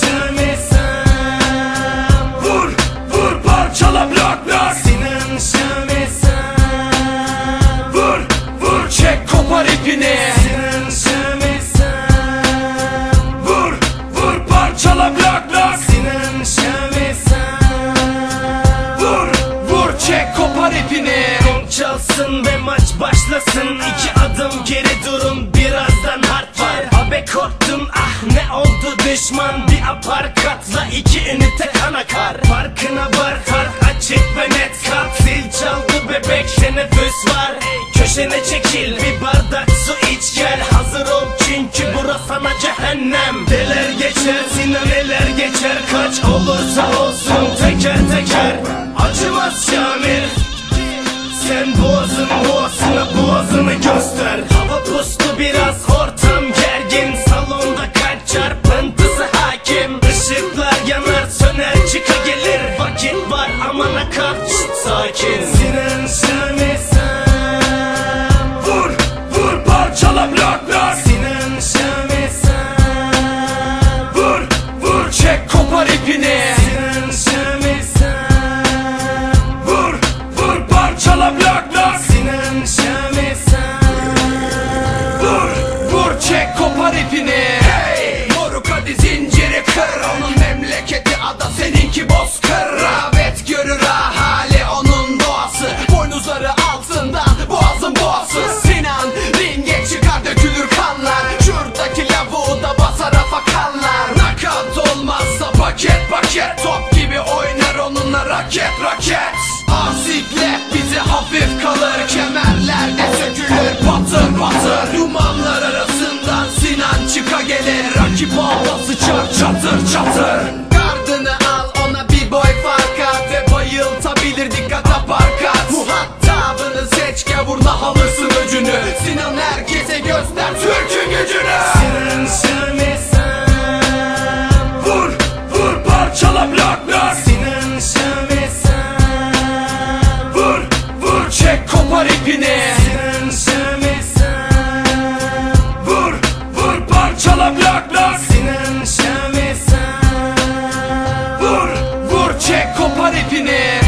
şömesem Vur vur parçala blok blok şömesem Vur vur çek kopar ipini. Sinan şömesem Vur vur parçala blok blok şömesem Vur vur çek kopar ipini. Gong çalsın ve maç başlasın. İki adım geri durun birazdan Çekil bir bardak su iç gel. Hazır ol çünkü burası sana cehennem. Deler geçer Sinan neler geçer. Kaç olursa olsun teker teker. Acımaz Şamil sen boğazın boğazına boğazını göster. Hava puslu biraz ortam gergin. Salonda kalp çarpıntısı hakim. Işıklar yanar söner çıka gelir Vakit var aman akar sakin. Sinan şömesem çek kopar ipini. Hey! Moruk hadi zinciri kır. Onun memleketi ada seninki bozkır Rağbet görür ahali onun doğası. Boynuzları altında boğazın boğası. Sinan ringe çıkar dökülür kanlar. Şuradaki lavuğu da basar afakanlar Nakat olmazsa paket paket. Top gibi oynar onunla raket raket. Asiklet bizi hafif kalır Kemerlerde sökülür patır çatır. Gardını al ona bir boy fark at Ve bayıltabilir dikkat aparkat. Muhatabını seç gavurla alırsın şömesem